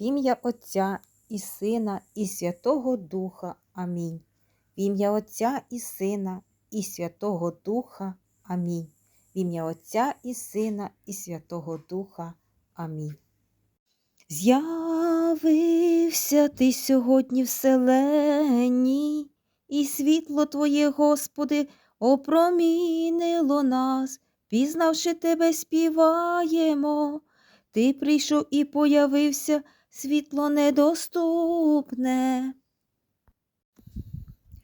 В ім'я Отця і Сина, і Святого Духа. Амінь. В ім'я Отця і Сина, і Святого Духа. Амінь. В ім'я Отця і Сина, і Святого Духа. Амінь. З'явився ти сьогодні в і світло Твоє, Господи, опромінило нас, пізнавши Тебе, співаємо. Ти прийшов і появився світло недоступне.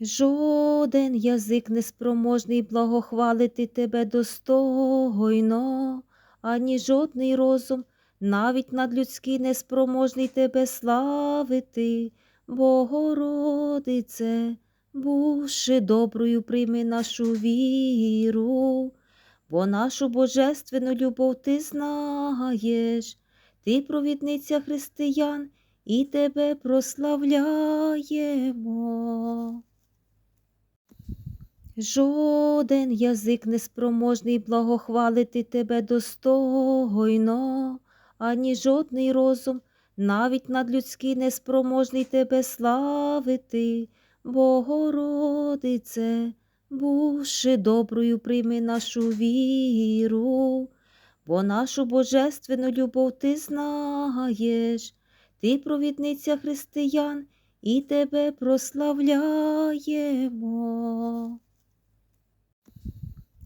Жоден язик неспроможний благохвалити тебе достойно, ані жодний розум, навіть надлюдський неспроможний тебе славити, Богородице, бувши доброю, прийми нашу віру, бо нашу божественну любов ти знаєш, ти провідниця християн, і тебе прославляємо. Жоден язик неспроможний благохвалити тебе достойно, ані жодний розум, навіть надлюдський неспроможний тебе славити, Богородице, бувши доброю, прийми нашу віру, бо нашу божественну любов ти знаєш, ти провідниця християн, і тебе прославляємо.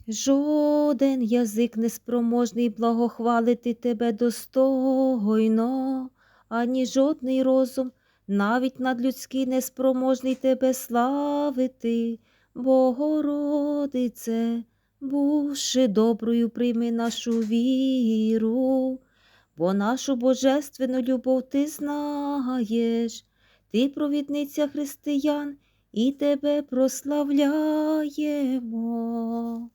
Жоден язик неспроможний благохвалити тебе достойно, ані жодний розум, навіть надлюдський неспроможний тебе славити, Богородице, бувши доброю, прийми нашу віру, бо нашу божественну любов ти знаєш, ти провідниця християн, і тебе прославляємо.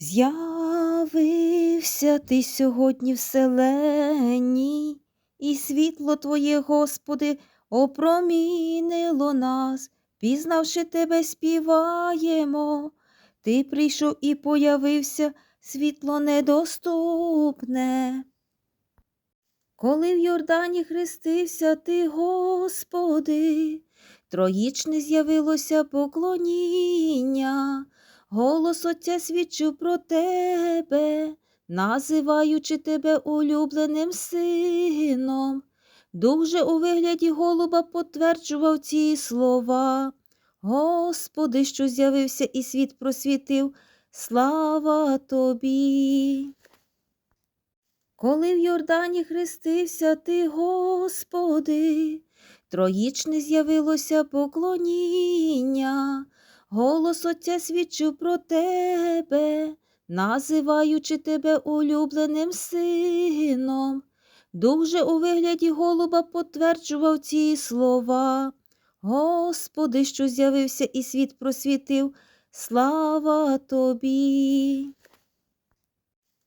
З'явився ти сьогодні в і світло Твоє, Господи, опромінило нас, пізнавши тебе, співаємо. Ти прийшов і появився світло недоступне. Коли в Йордані хрестився ти, Господи, троїчне з'явилося поклоніння. Голос Отця свідчив про тебе, називаючи тебе улюбленим сином. Дух же у вигляді голуба потверджував ці слова. Господи, що з'явився і світ просвітив, слава тобі. Коли в Йордані хрестився ти, Господи, троїчне з'явилося поклоніння. Голос Отця свідчив про тебе, називаючи тебе улюбленим сином. Дух же у вигляді голуба потверджував ці слова. Господи, що з'явився і світ просвітив, слава тобі.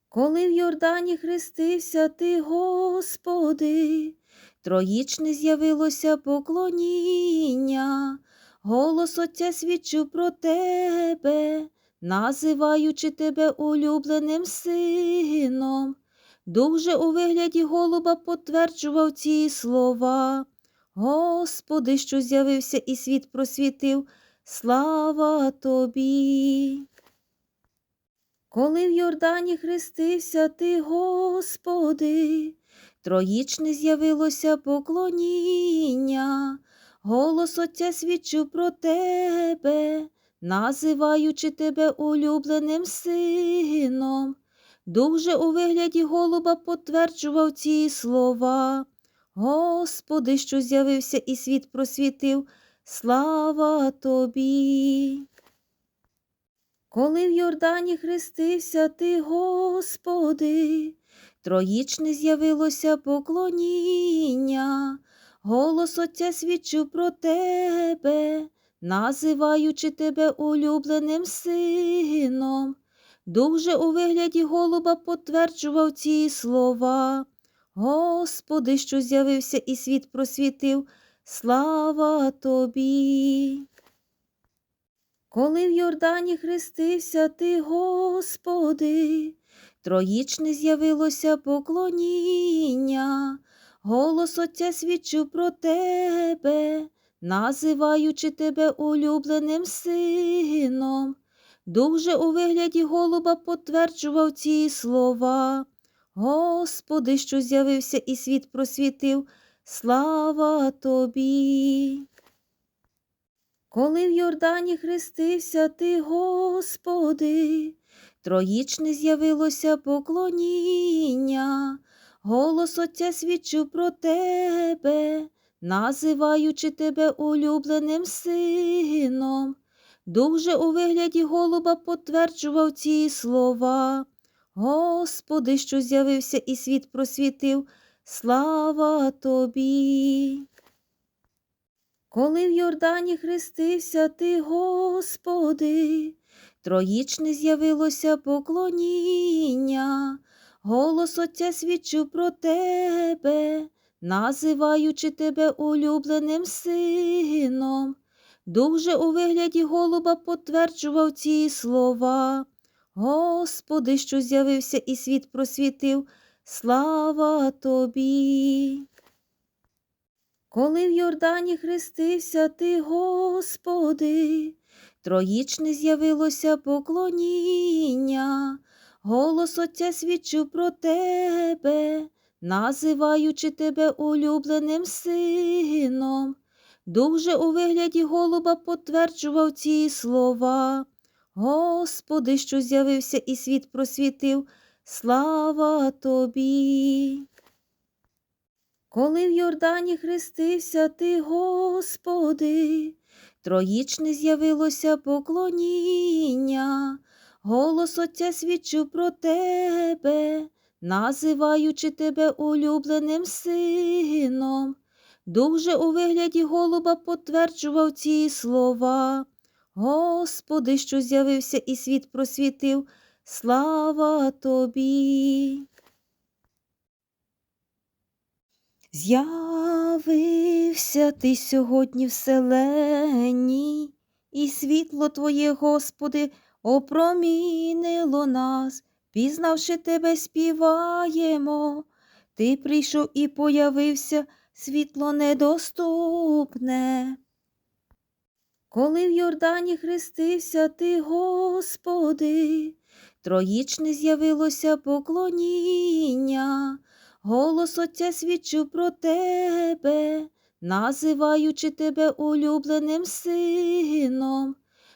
Коли в Йордані хрестився ти, Господи, троїчне з'явилося поклоніння. Голос Отця свідчив про тебе, називаючи тебе улюбленим сином. Дух же у вигляді голуба потверджував ці слова. Господи, що з'явився і світ просвітив, слава тобі. Коли в Йордані хрестився ти, Господи, троїчне з'явилося поклоніння. Голос Отця свідчив про тебе, називаючи тебе улюбленим сином. Дух же у вигляді голуба потверджував ці слова. Господи, що з'явився і світ просвітив, слава тобі. Коли в Йордані хрестився ти, Господи, троїчне з'явилося поклоніння. Голос Отця свідчив про тебе, називаючи тебе улюбленим сином. Дух же у вигляді голуба потверджував ці слова. Господи, що з'явився і світ просвітив, слава тобі. Коли в Йордані хрестився ти, Господи, троїчне з'явилося поклоніння. голос Отця свідчив про тебе, називаючи тебе улюбленим сином. Дух же у вигляді голуба потверджував ці слова. Господи, що з'явився і світ просвітив, слава тобі. Коли в Йордані хрестився ти, Господи, троїчне з'явилося поклоніння, голос Отця свідчив про тебе, називаючи тебе улюбленим сином. Дух же у вигляді голуба потверджував ці слова. Господи, що з'явився і світ просвітив, слава тобі. Коли в Йордані хрестився ти, Господи, троїчне з'явилося поклоніння, голос Отця свідчив про тебе, називаючи тебе улюбленим сином. Дух же у вигляді голуба потверджував ці слова. Господи, що з'явився і світ просвітив, слава тобі. Коли в Йордані хрестився ти, Господи, троїчне з'явилося поклоніння, голос Отця свідчив про тебе, називаючи тебе улюбленим сином. Дух же у вигляді голуба потверджував ці слова. Господи, що з'явився і світ просвітив, слава тобі. Коли в Йордані хрестився ти, Господи, троїчне з'явилося поклоніння, голос Отця свідчив про тебе, називаючи тебе улюбленим сином. Дух же у вигляді голуба потверджував ці слова. Господи, що з'явився і світ просвітив, слава тобі. З'явився ти сьогодні вселенні, і світло Твоє, Господи, опромінило нас, пізнавши Тебе, співаємо. Ти прийшов і появився світло недоступне. Коли в Йордані хрестився ти, Господи, троїчне з'явилося поклоніння, голос Отця свідчив про тебе, називаючи тебе улюбленим сином.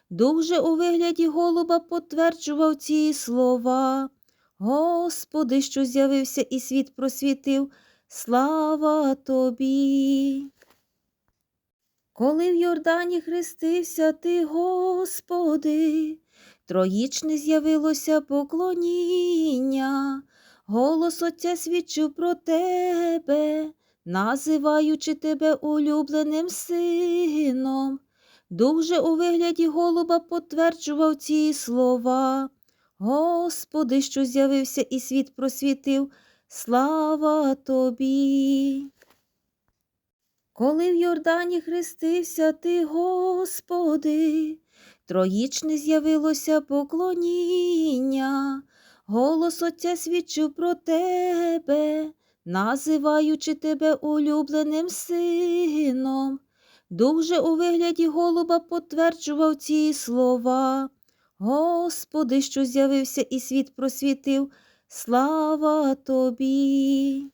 Дух же у вигляді голуба потверджував ці слова. Господи, що з'явився і світ просвітив, слава тобі. Коли в Йордані хрестився ти, Господи, троїчне з'явилося поклоніння, голос Отця свідчив про тебе, називаючи тебе улюбленим сином. Дух же у вигляді голуба потверджував ці слова. Господи, що з'явився і світ просвітив, слава тобі. Коли в Йордані хрестився ти, Господи, троїчне з'явилося поклоніння, голос Отця свідчив про тебе, називаючи тебе улюбленим сином. Дух же у вигляді голуба потверджував ці слова. Господи, що з'явився і світ просвітив, слава тобі.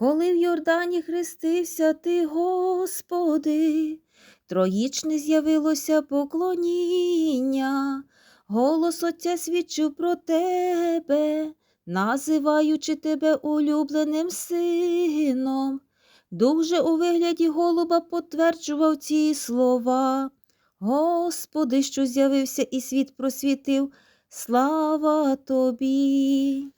Коли в Йордані хрестився ти, Господи, троїчне з'явилося поклоніння, голос Отця свідчив про тебе, називаючи тебе улюбленим сином. Дух же у вигляді голуба потверджував ці слова. Господи, що з'явився і світ просвітив, слава тобі.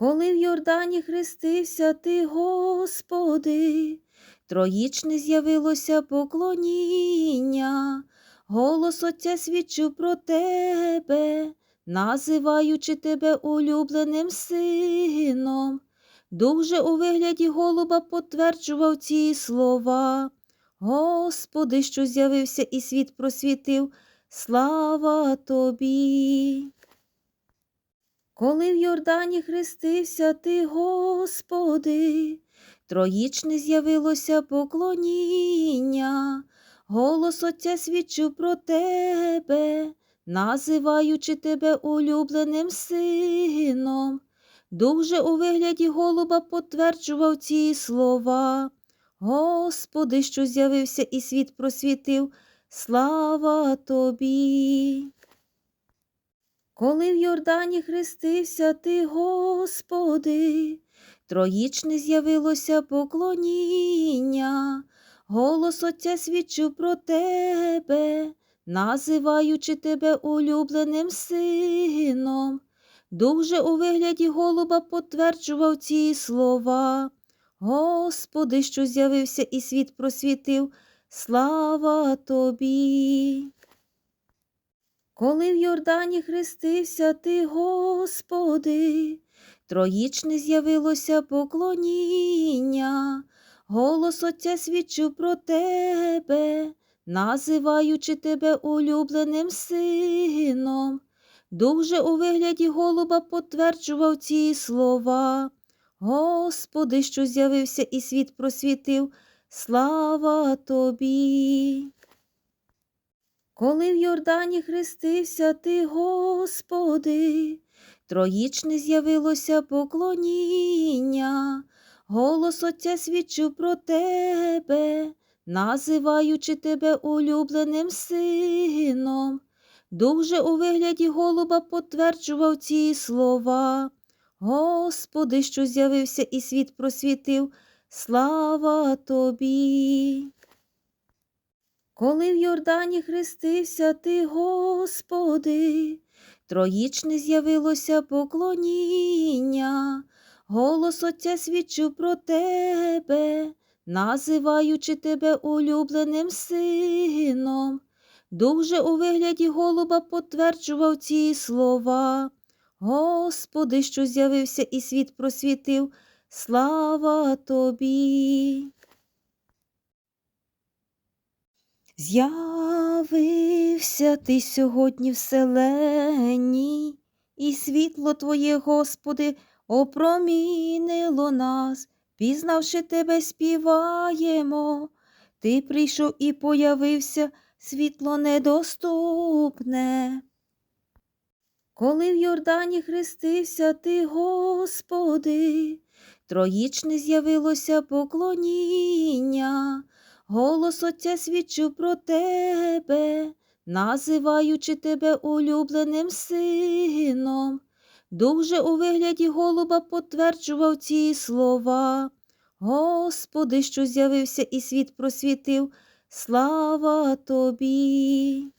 Коли в Йордані хрестився ти, Господи, троїчне з'явилося поклоніння, голос Отця свідчив про тебе, називаючи тебе улюбленим сином. Дух же у вигляді голуба потверджував ці слова. Господи, що з'явився і світ просвітив, слава тобі. Коли в Йордані хрестився ти, Господи, троїчне з'явилося поклоніння, голос Отця свідчив про тебе, називаючи тебе улюбленим сином. Дух же у вигляді голуба потверджував ці слова. Господи, що з'явився і світ просвітив, слава тобі. Коли в Йордані хрестився ти, Господи, троїчне з'явилося поклоніння, голос Отця свідчив про тебе, називаючи тебе улюбленим сином. Дух же у вигляді голуба потверджував ці слова. Господи, що з'явився і світ просвітив, слава тобі. Коли в Йордані хрестився ти, Господи, троїчне з'явилося поклоніння, голос Отця свідчив про тебе, називаючи тебе улюбленим сином. Дух же у вигляді голуба потверджував ці слова. Господи, що з'явився і світ просвітив, слава тобі. Коли в Йордані хрестився ти, Господи, троїчне з'явилося поклоніння, голос Отця свідчив про тебе, називаючи тебе улюбленим сином. Дух же у вигляді голуба потверджував ці слова. Господи, що з'явився і світ просвітив, слава тобі. Коли в Йордані хрестився ти, Господи, троїчне з'явилося поклоніння, голос Отця свідчив про тебе, називаючи тебе улюбленим сином. Дух же у вигляді голуба потверджував ці слова. Господи, що з'явився і світ просвітив, слава тобі. З'явився ти сьогодні вселенні, і світло Твоє, Господи, опромінило нас, пізнавши Тебе, співаємо. Ти прийшов і появився світло недоступне. Коли в Йордані хрестився ти, Господи, троїчне з'явилося поклоніння, голос Отця свідчив про тебе, називаючи тебе улюбленим сином. Дух же у вигляді голуба потверджував ці слова. Господи, що з'явився і світ просвітив, слава тобі.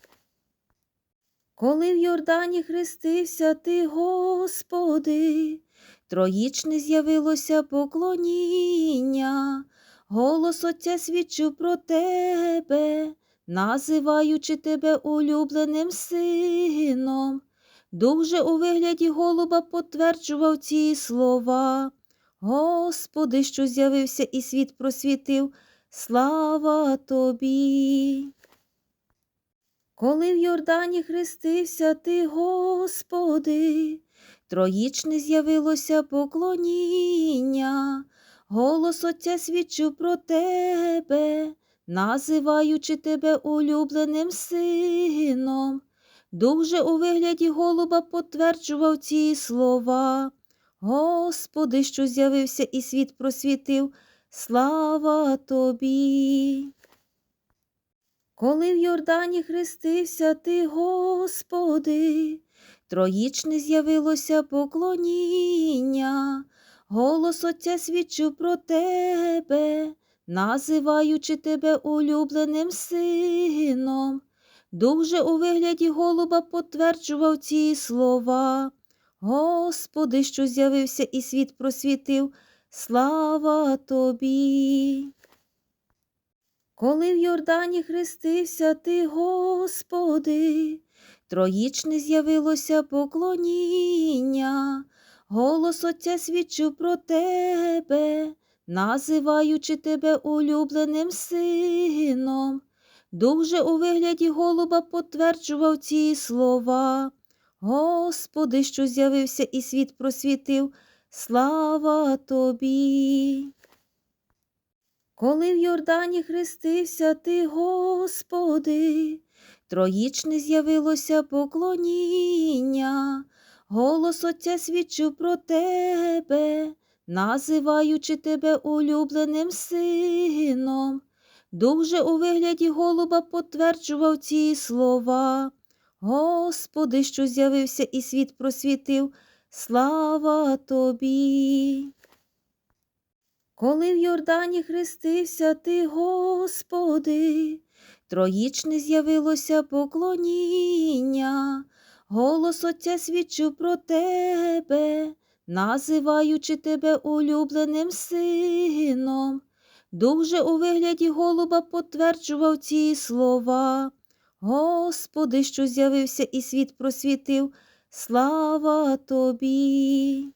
Коли в Йордані хрестився ти, Господи, троїчне з'явилося поклоніння, голос Отця свідчив про тебе, називаючи тебе улюбленим сином. Дух же у вигляді голуба потверджував ці слова. Господи, що з'явився і світ просвітив, слава тобі. Коли в Йордані хрестився ти, Господи, троїчне з'явилося поклоніння, голос Отця свідчив про тебе, називаючи тебе улюбленим сином. Дух же у вигляді голуба потверджував ці слова. Господи, що з'явився і світ просвітив, слава тобі. Коли в Йордані хрестився ти, Господи, троїчне з'явилося поклоніння, голос Отця свідчив про тебе, називаючи тебе улюбленим сином. Дух же у вигляді голуба потверджував ці слова. Господи, що з'явився і світ просвітив, слава тобі. Коли в Йордані хрестився ти, Господи, троїчне з'явилося поклоніння, голос Отця свідчив про тебе, називаючи тебе улюбленим сином. Дух же у вигляді голуба потверджував ці слова. Господи, що з'явився і світ просвітив, слава тобі. Коли в Йордані хрестився ти, Господи, троїчне з'явилося поклоніння, голос Отця свідчив про тебе, називаючи тебе улюбленим сином. Дух же у вигляді голуба потверджував ці слова. Господи, що з'явився і світ просвітив, слава тобі. Коли в Йордані хрестився ти, Господи, троїчне з'явилося поклоніння, голос Отця свідчив про тебе, називаючи тебе улюбленим сином. Дух же у вигляді голуба потверджував ці слова. Господи, що з'явився і світ просвітив, слава тобі.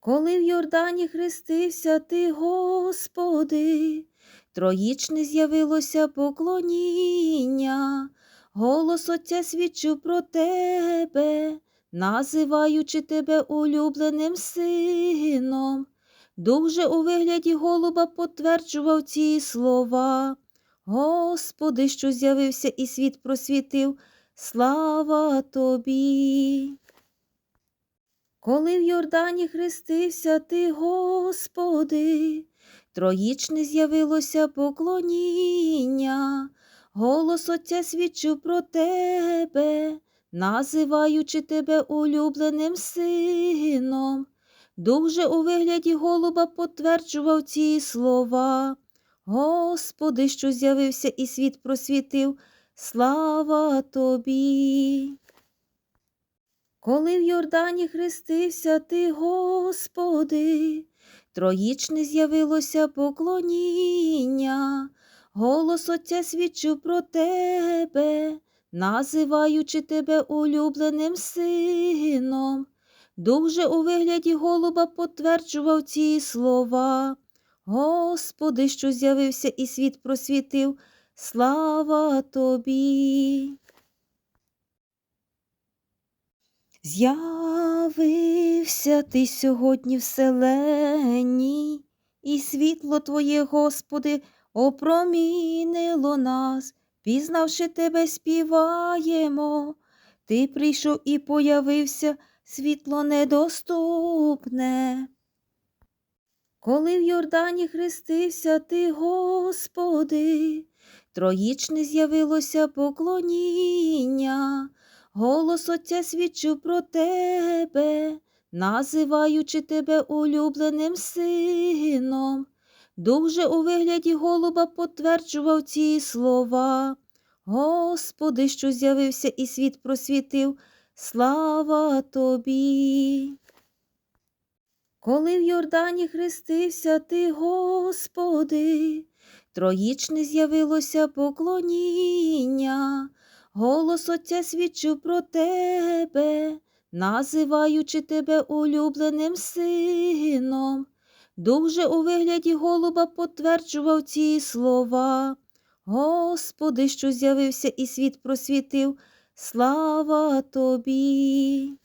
Коли в Йордані хрестився ти, Господи, троїчне з'явилося поклоніння, голос Отця свідчив про тебе, називаючи тебе улюбленим сином. Дух же у вигляді голуба потверджував ці слова. Господи, що з'явився і світ просвітив, слава тобі. Коли в Йордані хрестився ти, Господи, троїчне з'явилося поклоніння, голос Отця свідчив про тебе, називаючи тебе улюбленим сином. Дух же у вигляді голуба потверджував ці слова. Господи, що з'явився і світ просвітив, слава тобі. Коли в Йордані хрестився ти, Господи, троїчне з'явилося поклоніння, голос Отця свідчив про тебе, називаючи тебе улюбленим сином. Дух же у вигляді голуба потверджував ці слова. Господи, що з'явився і світ просвітив, слава тобі. З'явився ти сьогодні вселенні, і світло Твоє, Господи, опромінило нас, пізнавши Тебе, співаємо. Ти прийшов і появився світло недоступне. Коли в Йордані хрестився ти, Господи, троїчне з'явилося поклоніння, голос Отця свідчив про тебе, називаючи тебе улюбленим сином. Дух же у вигляді голуба потверджував ці слова. Господи, що з'явився і світ просвітив, слава тобі. Коли в Йордані хрестився ти, Господи, троїчне з'явилося поклоніння, голос Отця свідчив про тебе, називаючи тебе улюбленим сином. Дух же у вигляді голуба потверджував ці слова. Господи, що з'явився і світ просвітив, слава тобі.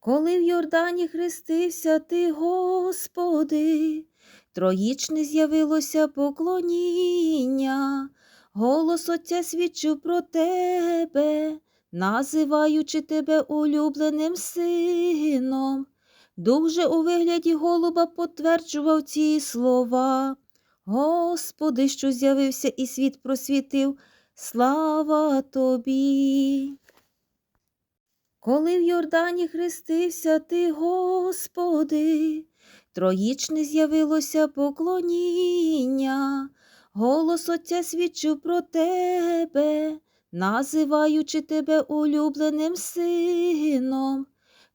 Коли в Йордані хрестився ти, Господи, троїчне з'явилося поклоніння, голос Отця свідчив про тебе, називаючи тебе улюбленим сином. Дух же у вигляді голуба потверджував ці слова. Господи, що з'явився і світ просвітив, слава тобі. Коли в Йордані хрестився ти, Господи, троїчне з'явилося поклоніння, голос Отця свідчив про тебе, називаючи тебе улюбленим сином.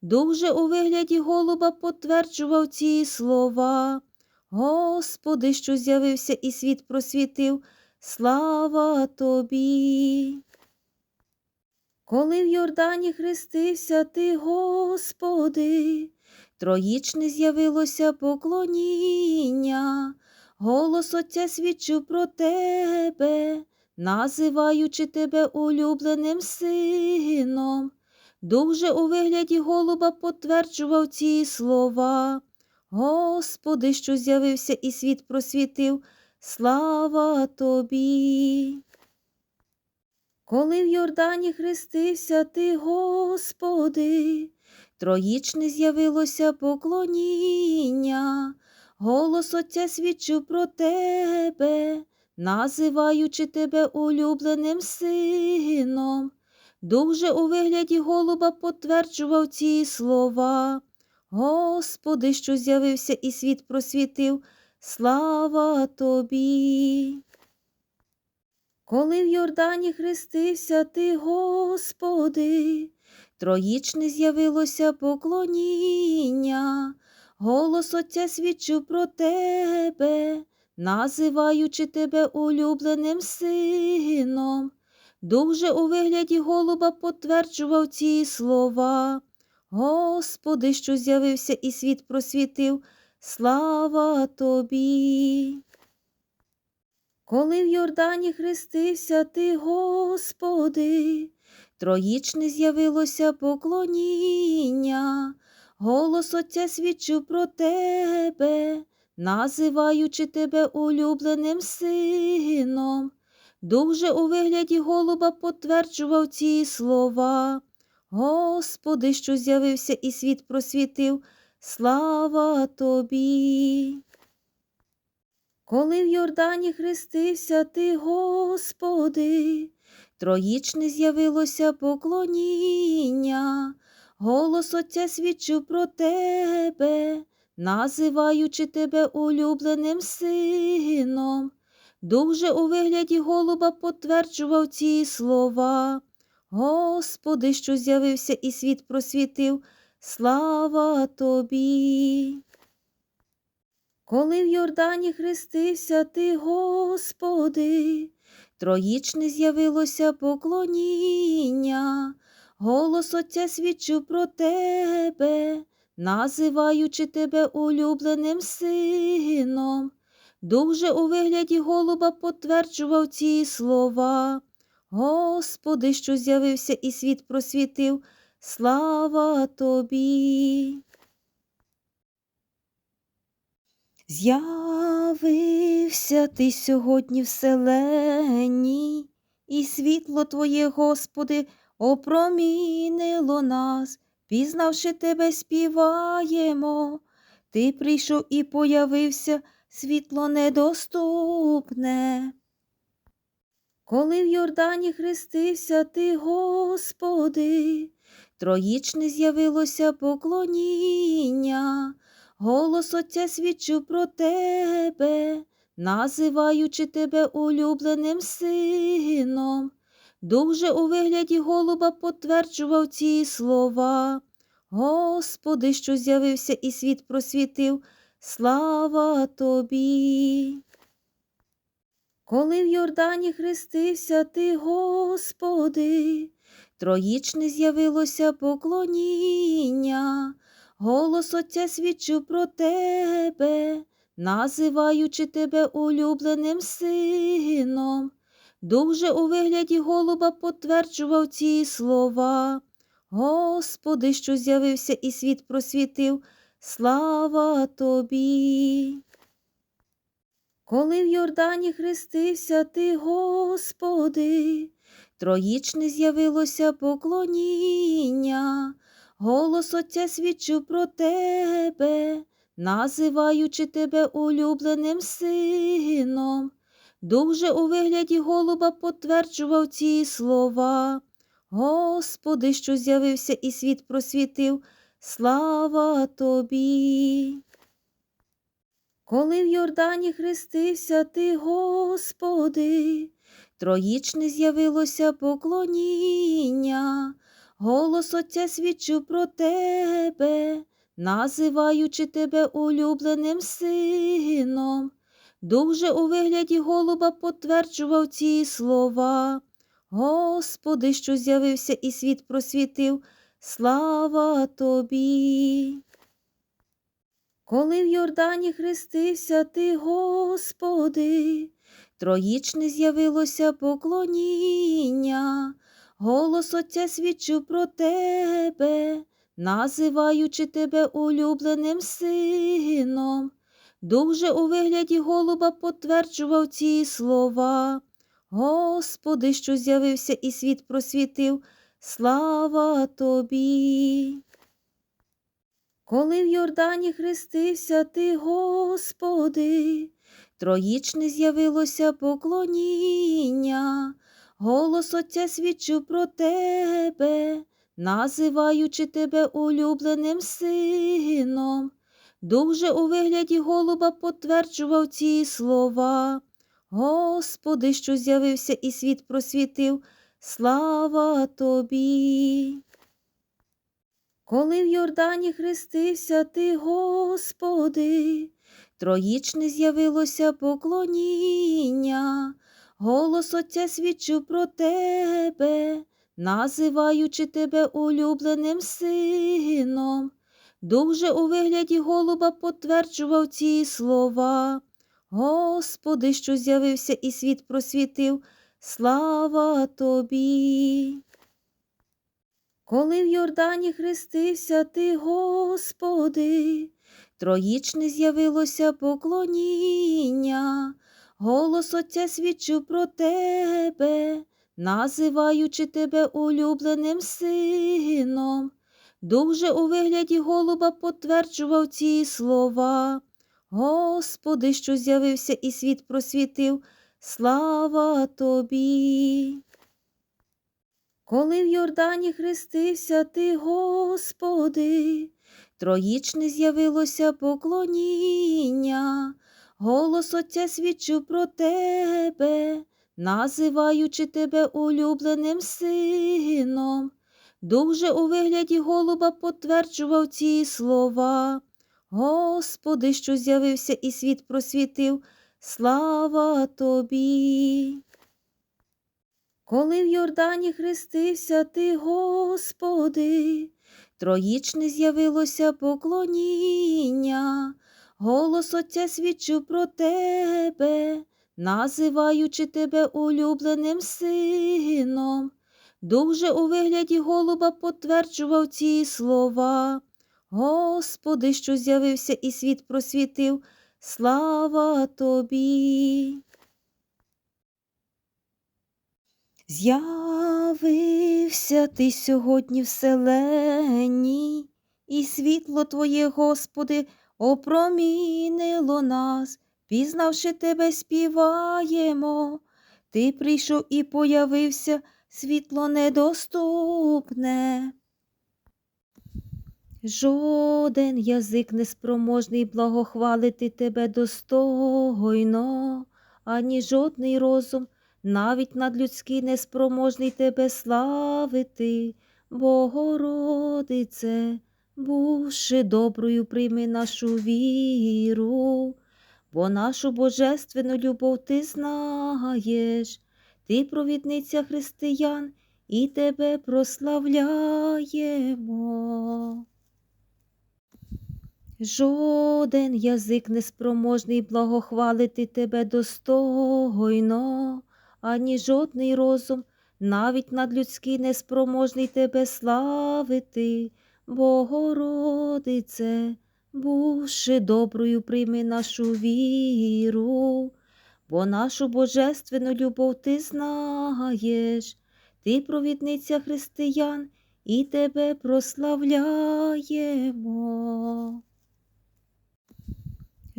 Дух же у вигляді голуба потверджував ці слова. Господи, що з'явився і світ просвітив, слава тобі. Коли в Йордані хрестився ти, Господи, троїчне з'явилося поклоніння, голос Отця свідчив про тебе, називаючи тебе улюбленим сином. Дух же у вигляді голуба потверджував ці слова. Господи, що з'явився і світ просвітив, слава тобі. Коли в Йордані хрестився ти, Господи, троїчне з'явилося поклоніння, голос Отця свідчив про тебе, називаючи тебе улюбленим сином. Дух же у вигляді голуба потверджував ці слова. Господи, що з'явився і світ просвітив, слава тобі. Коли в Йордані хрестився ти, Господи, троїчне з'явилося поклоніння, голос Отця свідчив про тебе, називаючи тебе улюбленим сином. Дух же у вигляді голуба потверджував ці слова. Господи, що з'явився і світ просвітив, слава тобі. Коли в Йордані хрестився ти, Господи, троїчне з'явилося поклоніння, голос Отця свідчив про тебе, називаючи тебе улюбленим сином. Дух же у вигляді голуба потверджував ці слова. Господи, що з'явився і світ просвітив, слава тобі. Коли в Йордані хрестився ти, Господи, троїчне з'явилося поклоніння, голос Отця свідчив про тебе, називаючи тебе улюбленим сином. Дух же у вигляді голуба потверджував ці слова. Господи, що з'явився і світ просвітив, слава тобі. Коли в Йордані хрестився ти, Господи, троїчне з'явилося поклоніння, голос Отця свідчив про тебе, називаючи тебе улюбленим сином. Дух же у вигляді голуба потверджував ці слова. Господи, що з'явився і світ просвітив, слава тобі. З'явився ти сьогодні вселенні, і світло Твоє, Господи, опромінило нас, пізнавши Тебе, співаємо. Ти прийшов і появився світло недоступне. Коли в Йордані хрестився ти, Господи, троїчне з'явилося поклоніння, голос Отця свідчив про тебе, називаючи тебе улюбленим сином. Дух же у вигляді голуба потверджував ці слова. Господи, що з'явився і світ просвітив, слава тобі. Коли в Йордані хрестився ти, Господи, троїчне з'явилося поклоніння, голос Отця свідчив про тебе, називаючи тебе улюбленим сином. Дух же у вигляді голуба потверджував ці слова. Господи, що з'явився і світ просвітив, слава тобі. Коли в Йордані хрестився ти, Господи, троїчне з'явилося поклоніння, голос Отця свідчив про тебе, називаючи тебе улюбленим сином. Дух же у вигляді голуба потверджував ці слова. Господи, що з'явився і світ просвітив, слава тобі. Коли в Йордані хрестився ти, Господи, троїчне з'явилося поклоніння, голос Отця свідчив про тебе, називаючи тебе улюбленим сином. Дух же у вигляді голуба потверджував ці слова. Господи, що з'явився і світ просвітив, слава тобі. Коли в Йордані хрестився ти, Господи, троїчне з'явилося поклоніння, голос Отця свідчив про тебе, називаючи тебе улюбленим сином. Дух же у вигляді голуба потверджував ці слова. Господи, що з'явився і світ просвітив, слава тобі. Коли в Йордані хрестився ти, Господи, троїчне з'явилося поклоніння, голос Отця свідчив про тебе, називаючи тебе улюбленим сином. Дух же у вигляді голуба потверджував ці слова. Господи, що з'явився і світ просвітив, слава тобі. Коли в Йордані хрестився ти, Господи, троїчне з'явилося поклоніння, голос Отця свідчив про тебе, називаючи тебе улюбленим сином. Дух же у вигляді голуба потверджував ці слова. Господи, що з'явився і світ просвітив, слава тобі. Коли в Йордані хрестився ти, Господи, троїчне з'явилося поклоніння, голос Отця свідчив про тебе, називаючи тебе улюбленим сином. Дух же у вигляді голуба потверджував ці слова. Господи, що з'явився і світ просвітив, слава тобі. Коли в Йордані хрестився ти, Господи, троїчне з'явилося поклоніння, голос Отця свідчив про тебе, називаючи тебе улюбленим сином. Дух же у вигляді голуба потверджував ці слова. Господи, що з'явився і світ просвітив, слава тобі. Коли в Йордані хрестився ти, Господи, троїчне з'явилося поклоніння, голос Отця свідчив про тебе, називаючи тебе улюбленим сином. Дух же у вигляді голуба потверджував ці слова. Господи, що з'явився і світ просвітив, слава тобі. З'явився ти сьогодні вселенні, і світло Твоє, Господи, опромінило нас, пізнавши Тебе, співаємо. Ти прийшов і появився світло недоступне. Жоден язик неспроможний благохвалити тебе достойно, ані жодний розум, навіть надлюдський неспроможний тебе славити, Богородице, бувши доброю, прийми нашу віру, бо нашу божественну любов ти знаєш, ти провідниця християн, і тебе прославляємо. Жоден язик неспроможний благохвалити тебе достойно, ані жодний розум, навіть надлюдський неспроможний тебе славити, Богородице, бувши доброю, прийми нашу віру, бо нашу божественну любов ти знаєш, ти провідниця християн, і тебе прославляємо.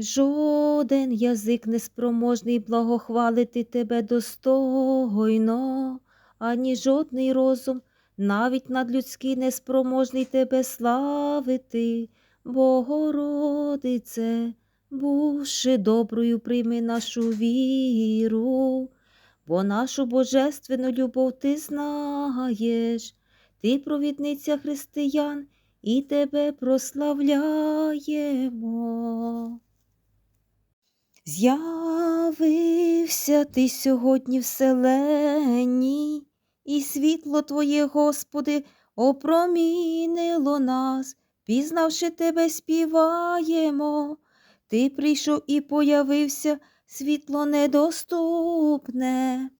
Жоден язик неспроможний благохвалити тебе достойно, ані жодний розум, навіть надлюдський неспроможний тебе славити, Богородице, бувши доброю, прийми нашу віру, бо нашу божественну любов ти знаєш, ти провідниця християн, і тебе прославляємо. З'явився ти сьогодні вселенні, і світло Твоє, Господи, опромінило нас, пізнавши тебе, співаємо. Ти прийшов і появився, світло недоступне.